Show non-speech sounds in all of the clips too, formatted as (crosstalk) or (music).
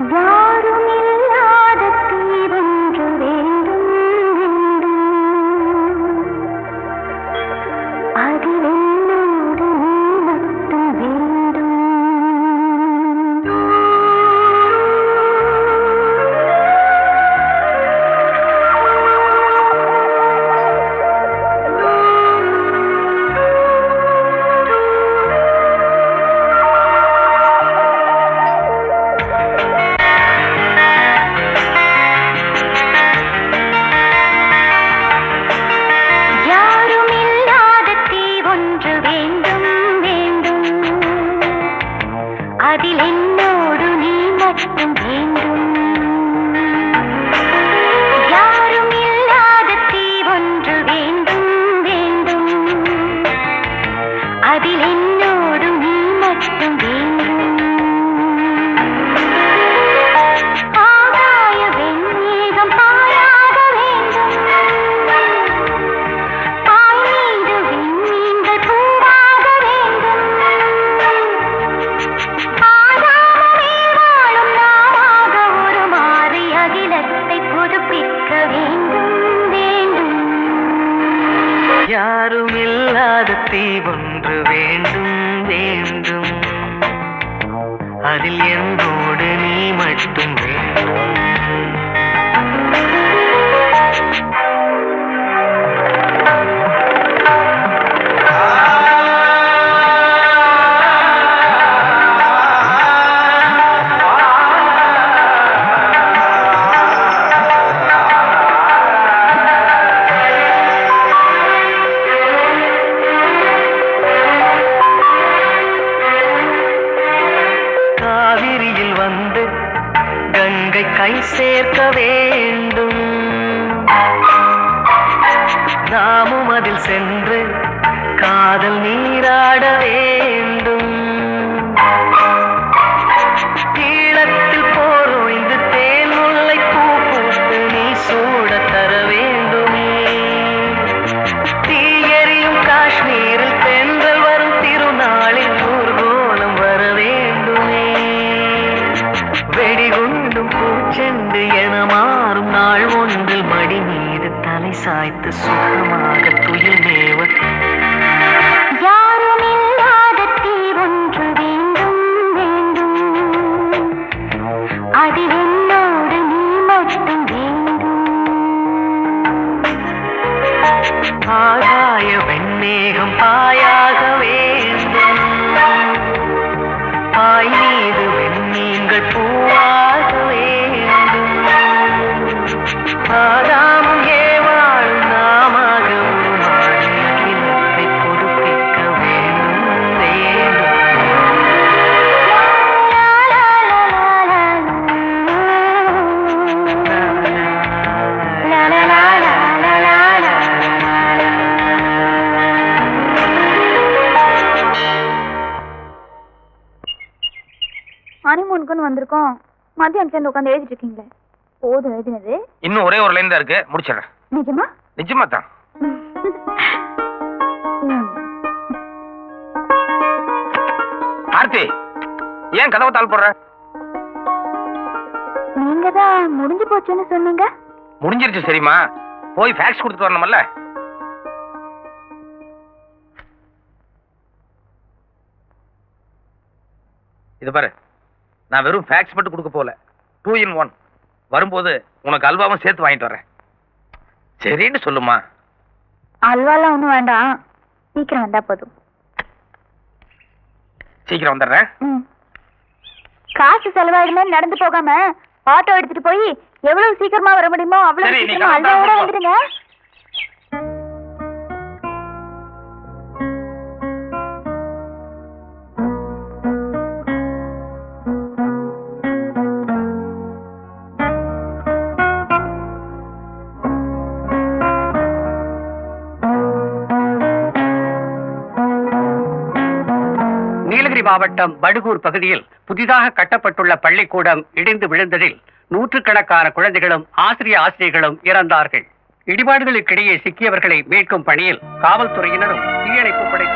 யாரும் அதில் என்னோடு நீ மட்டும் கங்கை கை சேர்க்க வேண்டும். நாமும் அதில் சென்று காதல் நீராட வேண்டும். inside the Sukhamara. ஹனிமூனுக்குன்னு வந்திருக்கோம். மதியம் சேர்ந்து உட்காந்து எழுதிட்டு இருக்கீங்களே போதும் எழுதினது. இன்னும் ஒரே ஒரு லைன் தான் இருக்கு. முடிச்சிடுறேன். நிஜமா? நிஜமா தான். ஆர்த்தி ஏன் கதவை தாள் போடுற? நீங்க தான் முடிஞ்சு போச்சுன்னு சொன்னீங்க. முடிஞ்சிருச்சு சரிம்மா. போய் ஃபேக்ஸ் கொடுத்துட்டு வரணுமல்ல? இது பாரு. நான் வெறும் ஃபேக்ஸ் மட்டும் கொடுக்க போல டூ இன் ஒன் வரும்போது உனக்கு அல்வாவும் சேர்த்து வாங்கிட்டு வரேன். சரின்னு சொல்லுமா. அல்வாலாம் ஒன்றும் வேண்டாம். சீக்கிரம் வந்தா போதும். சீக்கிரம் வந்துடுறேன். காசு செலவாயிடுமே நடந்து போகாம ஆட்டோ எடுத்துட்டு போய் எவ்வளவு சீக்கிரமா வர முடியுமோ அவ்வளவு சீக்கிரமா அல்வாவோட. வந்துடுங்க மாவட்டம் படுகூர் பகுதியில் புதிதாக கட்டப்பட்டுள்ள பள்ளிக்கூடம் இடிந்து விழுந்ததில் நூற்றுக்கணக்கான குழந்தைகளும் ஆசிரிய ஆசிரியர்களும் இறந்தார்கள். இடிபாடுகளுக்கிடையே சிக்கியவர்களை மீட்கும் பணியில் காவல்துறையினரும் தீயணைப்பு படை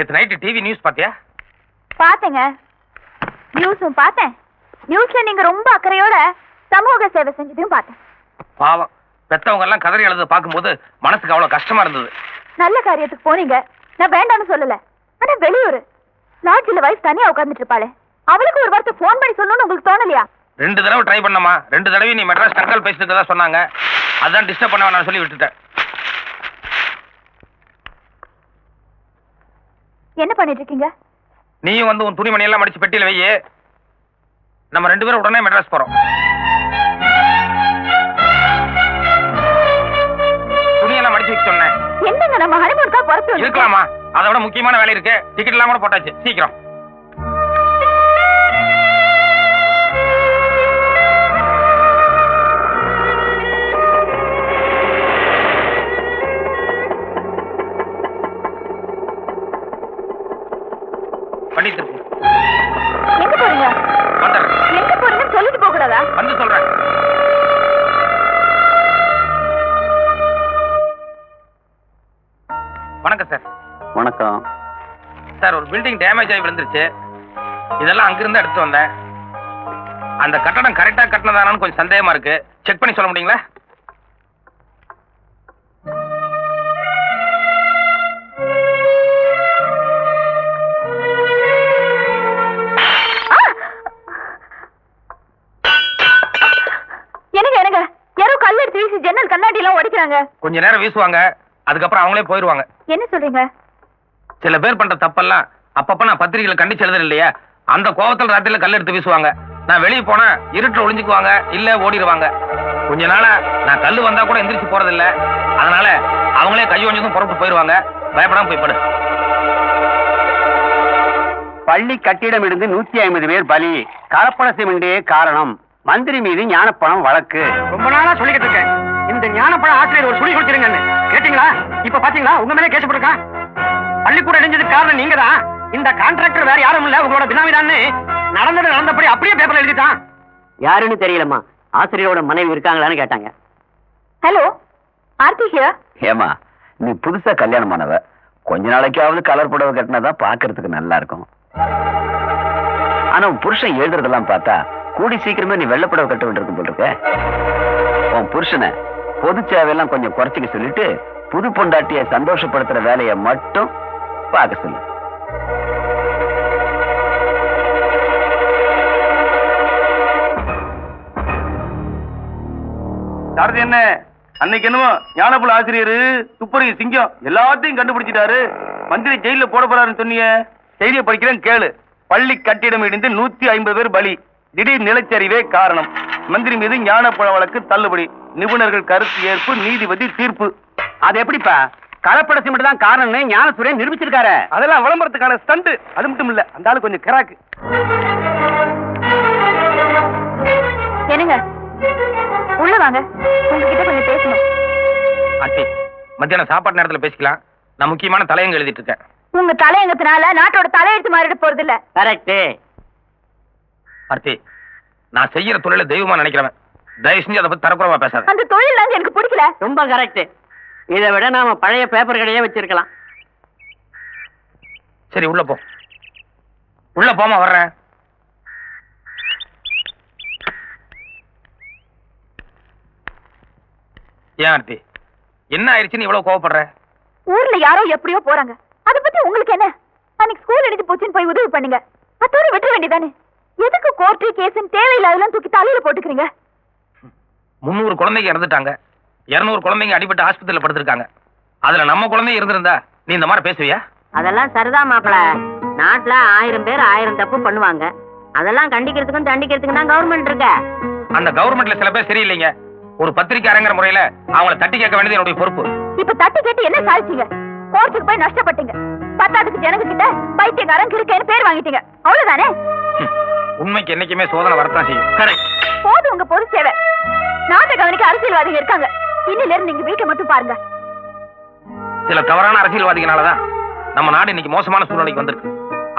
நேத்து நைட்டு டிவி நியூஸ் பாத்தியா பார்த்தேங்க. நியூஸும் பார்த்தேன். நியூஸ்ல நீங்க ரொம்ப அக்கறையோட சமூக சேவை செஞ்சதையும் பார்த்தேன். பாவம். பெத்தவங்க எல்லாம் கதறி எழுத பார்க்கும்போது மனசுக்கு அவ்வளவு கஷ்டமா இருந்தது. நல்ல காரியத்துக்கு போனீங்க. நான் வேண்டாம்னு சொல்லல. ஆனா வெளியூர். லாட்ஜில் வைஃப் தனியா உட்கார்ந்துட்டு இருப்பாளே. அவளுக்கு ஒரு வார்த்தை ஃபோன் பண்ணி சொல்லணும்னு உங்களுக்கு தோணலையா? ரெண்டு தடவை ட்ரை பண்ணமா ரெண்டு தடவை நீ மெட்ராஸ் டங்கல் பேசிட்டு சொன்னாங்க. அதான் டிஸ்டர்ப் பண்ண வேணாம்னு சொல்லி விட்டுட்டேன். என்ன பண்ணிட்டு இருக்கீங்க நீயும் வந்து உன் துணிமணி எல்லாம் மடிச்சு பெட்டியில வையே. நம்ம ரெண்டு பேரும் உடனே மெட்ராஸ் போறோம். துணியெல்லாம் மடிச்சு வைக்க சொன்னேன். என்னங்க நம்ம ஹனிமூனுக்கா புறத்து. இருக்கலாமா? அதை விட முக்கியமான வேலை இருக்கு. டிக்கெட் எல்லாம் கூட போட்டாச்சு. சீக்கிரம். வந்து சொல்றேன். வணக்கம் சார் வணக்கம். சார் ஒரு பில்டிங் டேமேஜ் ஆகி விழுந்துருச்சு. இதெல்லாம் அங்கிருந்து எடுத்து வந்தேன். அந்த கட்டடம் கரெக்டா கட்டினதானு கொஞ்சம் சந்தேகமா இருக்கு. செக் பண்ணி சொல்ல முடியுங்களா? கல் ஜன்னல் கண்ணாடி எல்லாம் உடைக்கிறாங்க. கொஞ்ச நேரம் வீசுவாங்க. அதுக்கப்புறம் அவங்களே போயிடுவாங்க என்ன சொல்றீங்க? சில பேர் பண்ற தப்பெல்லாம் அப்பப்ப நான் பத்திரிகையில கண்டிச்சு எழுதுறேன் இல்லையா? அந்த கோவத்துல ராத்திரில கல் எடுத்து வீசுவாங்க. நான் வெளியே போனா இருட்டு ஒளிஞ்சுக்குவாங்க இல்ல ஓடிடுவாங்க கொஞ்ச நாளா நான் கல்லு வந்தா கூட எந்திரிச்சு போறது இல்ல அதனால அவங்களே கை ஒஞ்சதும் புறப்பட்டு போயிடுவாங்க பயப்படாம போய் படு. பள்ளி கட்டிடம் இருந்து நூத்தி ஐம்பது பேர் பலி. கலப்பட சிமெண்டே காரணம். மந்திரி மீது ஞானப்பணம் வழக்கு. ரொம்ப நாளா சொல்லிக்கிட்டு இருக்கேன். இந்த ஞானப்பழம் ஆசிரியர் ஒரு சுழி கொடுத்துருங்கன்னு. கேட்டீங்களா? இப்ப பாத்தீங்களா? உங்க மேலே கேஸ் போட்டிருக்கான் பள்ளிக்கூடம் இடிஞ்சதுக்கு காரணம் நீங்க தான் இந்த கான்ட்ராக்டர் வேற யாரும் இல்ல உங்களோட பினாமிதான்னு நடந்தது நடந்தபடி அப்படியே பேப்பர்ல எழுதிட்டான். யாருன்னு தெரியலம்மா. ஆசிரியரோட மனைவி இருக்காங்களான்னு கேட்டாங்க. ஹலோ ஆர்த்தி ஹியர் ஏமா நீ புதுசா கல்யாணமானவ கொஞ்ச நாளைக்காவது கலர் புடவை கட்டினாதான் பாக்குறதுக்கு நல்லா இருக்கும். ஆனா உன் புருஷன் எழுதுறதெல்லாம் பார்த்தா கூடி சீக்கிரமே நீ வெள்ளை புடவை கட்ட வேண்டியிருக்கும் போல் இருக்க. உன் புருஷனை பொது சேவையெல்லாம் கொஞ்சம் குறைச்சிக்க சொல்லிட்டு புது பொண்டாட்டியை சந்தோஷப்படுத்துற வேலையை மட்டும் பார்க்க சொல்லு. சாரதி என்ன அன்னைக்கு என்னமோ ஞானபுல ஆசிரியர் துப்பறியும் சிங்கம் எல்லாத்தையும் கண்டுபிடிச்சிட்டாரு. மந்திரி ஜெயில போட போறாருன்னு சொன்னீங்க செய்தியை படிக்கிறேன் கேளு. பள்ளி கட்டிடம் இடிந்து நூத்தி ஐம்பது பேர் பலி. திடீர் நிலச்சரிவே காரணம். மந்திரி மீது ஞானப்பழ வழக்கு தள்ளுபடி. நிபுணர்கள் கருத்து ஏற்பு நீதிபதி தீர்ப்பு. அது எப்படிப்பா? கலப்பட சிமெண்ட் தான் காரணம்னு ஞானசுரன் நிரூபிச்சிருக்காரு. அதெல்லாம் விளம்பரத்துக்கான ஸ்டண்ட். அது மட்டும் இல்ல அந்த ஆளு கொஞ்சம் கிராக்கு. என்னங்க? உள்ள வாங்க. உங்ககிட்ட கொஞ்சம் பேசணும். ஆச்சி மத்தியானம் சாப்பாடு நேரத்துல பேசிக்கலாம். நான் முக்கியமான தலையங்க எழுதிட்டு இருக்கேன் உங்க தலையங்கத்தினால நாட்டோட தலையெழுத்து மாறிட போறது இல்ல கரெக்ட் ஆர்த்தி நான் செய்யற தொழில தெய்வமா நினைக்கிறவன். தயவு செஞ்சு அதை பத்தி தரக்குறவா பேசாத. அந்த தொழில் எனக்கு பிடிக்கல. ரொம்ப கரெக்ட் இதை விட நாம பழைய பேப்பர் கடையே வச்சிருக்கலாம். சரி உள்ள போ. உள்ள போமா வர்றேன். ஏன் ஆர்த்தி? என்ன ஆயிடுச்சுன்னு இவ்வளவு கோவப்படுற? ஊர்ல யாரோ எப்படியோ போறாங்க. அத பத்தி உங்களுக்கு என்ன? அன்னைக்கு ஸ்கூல் எடுத்து போச்சுன்னு போய் உதவி பண்ணுங்க. அத்தோட விட்டுற வேண்டியதானே எதுக்கு கோர்ட்டு கேஸ்ன்னு தேவையில்லாதெல்லாம் தூக்கி தலையில போட்டுக்கிறீங்க? முந்நூறு குழந்தைங்க இறந்துட்டாங்க. இருநூறு குழந்தைங்க அடிபட்டு ஆஸ்பத்திரியில படுத்திருக்காங்க. அதுல நம்ம குழந்தை இருந்திருந்தா நீ இந்த மாதிரி பேசுவியா? அதெல்லாம் சரிதான் மாப்பிள. நாட்டுல ஆயிரம் பேர் ஆயிரம் தப்பு பண்ணுவாங்க. அதெல்லாம் கண்டிக்கிறதுக்கும் தண்டிக்கிறதுக்கும் தான் கவர்மெண்ட் இருக்க. அந்த கவர்மெண்ட்ல சில பேர் சரியில்லைங்க. ஒரு பத்திரிக்கை அரங்கிற முறையில அவங்கள தட்டி கேட்க வேண்டியது என்னுடைய பொறுப்பு. இப்ப தட்டி கேட்டு என்ன சாதிச்சீங்க? கோர்ட்டுக்கு போய் நஷ்டப்பட்டீங்க. பத்தாவதுக்கு ஜனங்க கிட்ட பைத்தியக்காரன் கிறுக்கேன்னு பேர் வாங்கிட்டீங்க. அவ்வளவுதானே. உண்மைக்கு என்னைக்குமே சோதனை வரத்தான் செய்யும். போதும் உங்க பொது சேவை. நாட்டை கவனிக்க அரசியல்வாதிகள் இருக்காங்க. இன்னில இருந்து நீங்க வீட்டை மட்டும் பாருங்க. சில தவறான அரசியல்வாதிகளாலதான் நம்ம நாடு இன்னைக்கு மோசமான சூழ்நிலைக்கு வந்திருக்கு.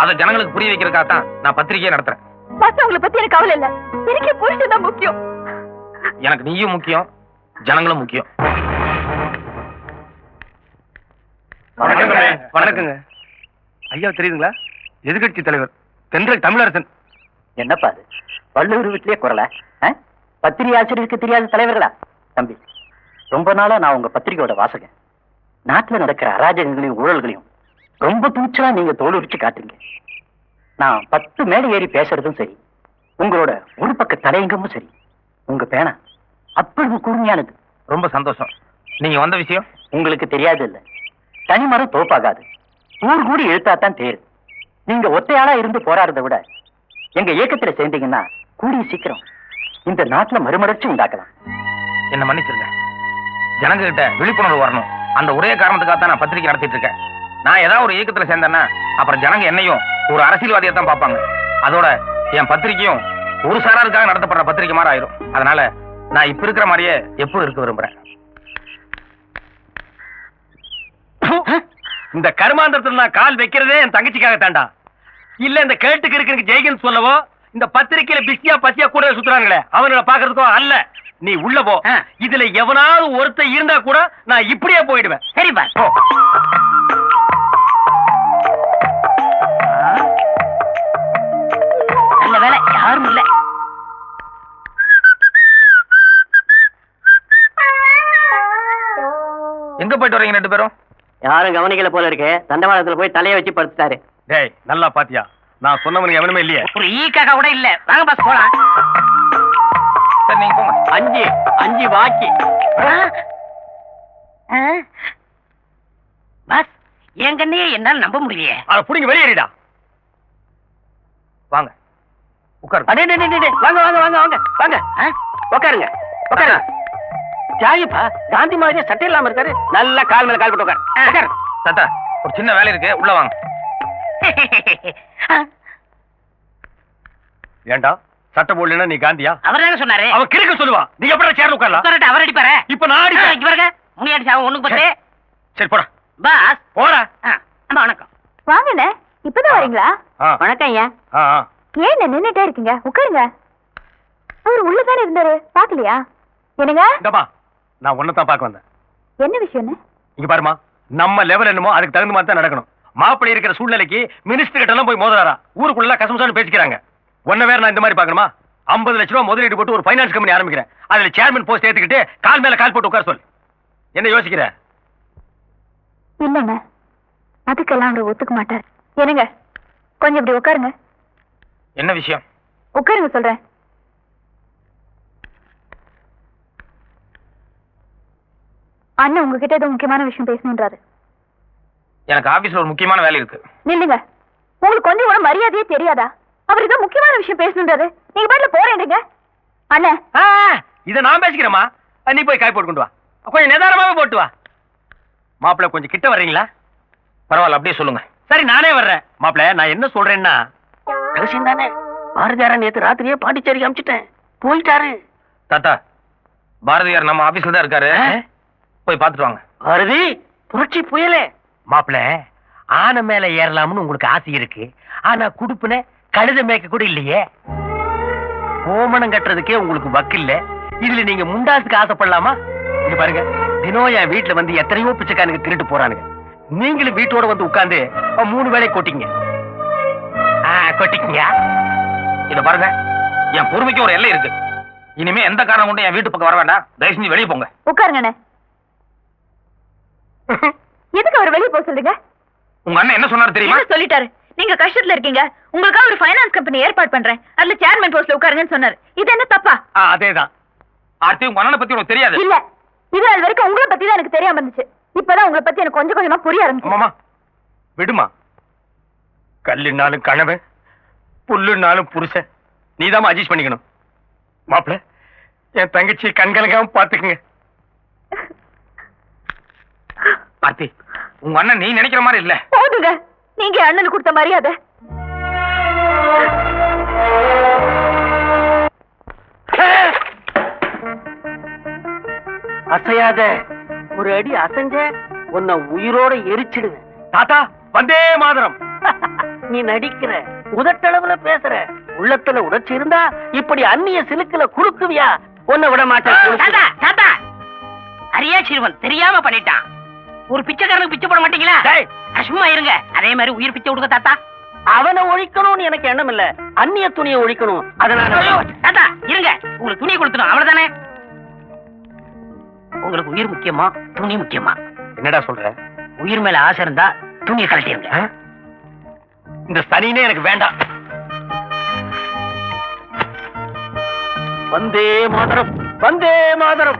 அதை ஜனங்களுக்கு புரிய வைக்கிறதுக்காக தான் நான் பத்திரிகையை நடத்துறேன். மத்தவங்களை பத்தி எனக்கு கவலை இல்ல. எனக்கு புருஷன் தான் முக்கியம். எனக்கு நீயும் முக்கியம் ஜனங்களும் முக்கியம். வணக்கங்க. வணக்கங்க. ஐயா தெரியுதுங்களா? எதிர்கட்சி தலைவர் தென்றல் தமிழரசன். என்னப்பா அது? வள்ளுவர் வீட்லயே குரல? பத்திரிகை ஆசிரியருக்கு தெரியாத தலைவர்களா? தம்பி ரொம்ப நாளா நான் உங்க பத்திரிகையோட வாசகன். நாட்டுல நடக்கிற அராஜகங்களையும் ஊழல்களையும் ரொம்ப துணிச்சலா நீங்க தோலுரிச்சு காட்டுறீங்க. நான் பத்து மேடை ஏறி பேசுறதும் சரி உங்களோட ஒரு பக்க தலையங்கமும் சரி உங்க பேனா அவ்வளவு கூர்மையானது. ரொம்ப சந்தோஷம். நீங்க வந்த விஷயம்? உங்களுக்கு தெரியாது இல்ல. தனிமரம் தோப்பாகாது. ஊர் கூடி இழுத்தாத்தான் தேர். நீங்க ஒத்தையாளா இருந்து போராடுறதை விட எங்க இயக்கத்துல சேர்ந்தீங்கன்னா கூடிய சீக்கிரம் இந்த நாட்டுல மறுமலர்ச்சி உண்டாக்கலாம். என்ன மன்னிச்சிருங்க. ஜனங்க கிட்ட விழிப்புணர்வு வரணும். அந்த ஒரே காரணத்துக்காக தான் நான் பத்திரிக்கை நடத்திட்டு இருக்கேன் நான் ஏதாவது ஒரு இயக்கத்துல சேர்ந்தேன்னா அப்புறம் ஜனங்க என்னையும் ஒரு அரசியல்வாதியை தான் பார்ப்பாங்க. அதோட என் பத்திரிக்கையும் ஒரு சாராருக்காக நடத்தப்படுற பத்திரிக்கை மாதிரி ஆயிரும். அதனால நான் இப்ப இருக்கிற மாதிரியே எப்பவும் இருக்க விரும்புறேன். இந்த கருமாந்திரத்தில் நான் கால் வைக்கிறதே என் தங்கச்சிக்காக தாண்டா இல்ல இந்த கேட்டுக்கு இருக்கிற ஜெய்கன் சொல்லவோ இந்த பத்திரிக்கையில பிஸியா பசியா கூட சுத்துறாங்களே அவங்கள பாக்குறதுக்கோ அல்ல. நீ உள்ள போ. இதுல எவனாவது ஒருத்தன் இருந்தா கூட நான் இப்படியே போயிடுவேன். சரிப்பா போ. நல்ல வேலை யாரும் இல்ல. எங்க போயிட்டு வரீங்க ரெண்டு பேரும்? யாரும் கவனிக்கல போல இருக்கு. தண்டவாளத்துல போய் தலைய வச்சு படுத்துட்டாரு. டேய் நல்லா பாத்தியா? நான் சொன்னவனுக்கு எவனுமே இல்லையே. ஒரு ஈக்காக கூட இல்ல. வாங்க பாஸ் போலாம். சரி நீங்க போங்க. அஞ்சு அஞ்சு வாக்கி பாஸ் என் கண்ணையே என்னால நம்ப முடியலையே. அதை புடிங்க வெளியேறிடா வாங்க. உட்காரு அடே டே, டே, வாங்க வாங்க வாங்க வாங்க வாங்க. உட்காருங்க உட்காருங்க. ஜாயிப்பா காந்தி மாதிரியே சட்டை இல்லாம இருக்காரு. நல்லா கால் மேல கால் போட்டு உட்காரு. தாத்தா ஒரு சின்ன வேலை இருக்கு. உள்ள வாங்க. (laughs) ஏண்டா? சட்டை போடலன்னா நீ காந்தியா? அவர் தானே சொன்னாரு. அவன் கிறுக்க சொல்லுவா. நீ எப்படி சேர்ந்து உட்காரலாம்? உட்காரட்டு அவர் அடிப்பாரு. இப்ப நான் அடிப்பேன். இங்க பாருங்க. முனி அடிச்சு அவன் ஒண்ணுக்கு பத்து. சரி போடா. பாஸ். போடா. அம்மா வணக்கம். வாங்கண்ணே இப்பதான் வரீங்களா? வணக்கம் ஐயா. ஏன் நின்னுட்டே இருக்கீங்க? உட்காருங்க. அவர் உள்ளதானே இருந்தாரு. பாக்கலையா என்னங்க? இந்தம்மா நான் ஒன்னதான் பார்க்க வந்தேன். என்ன விஷயம்னு இங்க பாருமா நம்ம லெவல் என்னமோ அதுக்கு தகுந்த மாதிரி தான் நடக்கணும். மாப்பிள்ளை இருக்கிற சூழ்நிலைக்கு மினிஸ்டர் கிட்ட எல்லாம் போய் மோதுறாரா? ஊருக்குள்ள கசமசான்னு பேசிக்கிறாங்க. ஒன்ன வேற நான் இந்த மாதிரி பார்க்கணுமா? 50 லட்ச ரூபா முதலீடு போட்டு ஒரு ஃபைனான்ஸ் கம்பெனி ஆரம்பிக்கிறேன். அதுல சேர்மன் போஸ்ட் ஏத்துக்கிட்டு கால் மேல கால் போட்டு உட்கார சொல் என்ன யோசிக்கிற? இல்லைங்க அதுக்கெல்லாம் அவர் ஒத்துக்க மாட்டார். என்னங்க? கொஞ்சம் இப்படி உட்காருங்க. என்ன விஷயம்? உட்காருங்க சொல்றேன். அண்ணன் உங்ககிட்ட ஏதோ முக்கியமான விஷயம் பேசணுன்றாரு. எனக்கு ஆபீஸ்ல ஒரு முக்கியமான வேலை இருக்கு. நில்லுங்க. உங்களுக்கு கொஞ்சம் கூட மரியாதையே தெரியாதா? அவர் ஏதோ முக்கியமான விஷயம் பேசணுன்றாரு நீங்க பாட்டுல போறேன்றீங்க அண்ணன் ஆ, இத நான் பேசிக்கிறேம்மா. அஹ், நீ போய் காய் போட்டு கொண்டு வா. கொஞ்சம் நிதானமாவே போட்டு வா. மாப்பிள்ளை கொஞ்சம் கிட்ட வர்றீங்களா? பரவாயில்ல அப்படியே சொல்லுங்க. சரி நானே வர்றேன். மாப்பிள்ளை நான் என்ன சொல்றேன்னா ரகசியம் தானே. பாரதியாரன் நேத்து ராத்திரியே பாண்டிச்சேரி அமிச்சிட்டேன். போயிட்டாரு. தாத்தா பாரதியார் நம்ம ஆபீஸ்ல தான் இருக்காரு. போய் பார்த்துட்டு வாங்க. பாரதி புரட்சி புயலே. மாப்பிள ஆனை மேல ஏறலாம்னு உங்களுக்கு ஆசை இருக்கு. ஆனா குடுப்புன கழுத மேய்க்க கூட இல்லையே. ஓமனம் கட்டுறதுக்கே உங்களுக்கு வக்கு இல்ல இதுல நீங்க முண்டாசுக்கு ஆசைப்படலாமா? இங்க பாருங்க தினம் என் வீட்டுல வந்து எத்தனையோ பிச்சைக்காரனுக்கு திருட்டு போறானுங்க. நீங்களும் வீட்டோட வந்து உட்கார்ந்து மூணு வேளை கொட்டிங்க கொட்டிக்கங்க. இத பாருங்க என் பொறுமைக்கு ஒரு எல்லை இருக்கு. இனிமே எந்த காரணம் கொண்டு என் வீட்டு பக்கம் வர வேண்டாம். தயவு செஞ்சு வெளியே போங்க. உட்காருங்க (laughs) எதுக்கு அவர் வெளியே போக சொல்றீங்க? உங்க அண்ணன் என்ன சொன்னாரு தெரியுமா? சொல்லிட்டாரு? நீங்க கஷ்டத்துல இருக்கீங்க. உங்களுக்காக ஒரு ஃபைனான்ஸ் கம்பெனி ஏற்பாடு பண்றேன். அதுல சேர்மன் போஸ்ட்ல உட்காருங்கன்னு சொன்னாரு. இது என்ன தப்பா? ஆ, அதேதான். ஆர்த்தி உங்க அண்ணனை பத்தி உனக்கு தெரியாது? இல்ல. இது நாள் வரைக்கும் உங்களை பத்தி தான் எனக்கு தெரியாம இருந்துச்சு. இப்பதான் உங்களை பத்தி எனக்கு கொஞ்சம் கொஞ்சமா புரிய ஆரம்பிச்சு விடுமா? கல்லுனாலும் கணவன் புல்லுனாலும் புருஷன். நீதாம்மா அட்ஜஸ்ட் பண்ணிக்கணும். மாப்பிள என் தங்கச்சி கண்கலங்காம பாத்துக்குங்க ஆர்த்தி. உங்க அண்ணன் நீ நினைக்கிற மாதிரி இல்ல. போதுங்க. நீங்க அண்ணனுக்கு கொடுத்த மரியாதை. அசையாத. ஒரு அடி அசைஞ்ச உன்னை உயிரோட எரிச்சிடுவேன். தாத்தா வந்தே மாதரம். நீ நடிக்கிற உதட்டளவுல பேசுற உள்ளத்துல உணர்ச்சி இருந்தா இப்படி அந்நிய சிலுக்குல குறுக்குவியா உன்னை விட மாட்டேன். அரியா சிறுவன் தெரியாம பண்ணிட்டான். ஒரு பிச்சைக்காரனுக்கு பிச்சை போட மாட்டீங்களா? சும்மா இருங்க. அதே மாதிரி உயிர் பிச்சை கொடுங்க தாத்தா. அவனை ஒழிக்கணும்னு எனக்கு எண்ணம் இல்ல. அந்நிய துணியை ஒழிக்கணும். அதனால தாத்தா இருங்க. உங்களுக்கு துணி கொடுத்துடும் அவ்வளவுதானே? உங்களுக்கு உயிர் முக்கியமா துணி முக்கியமா? என்னடா சொல்ற? உயிர் மேல ஆசை இருந்தா துணியை கழட்டிருங்க. இந்த சனினே எனக்கு வேண்டாம். வந்தே மாதரம் வந்தே மாதரம்.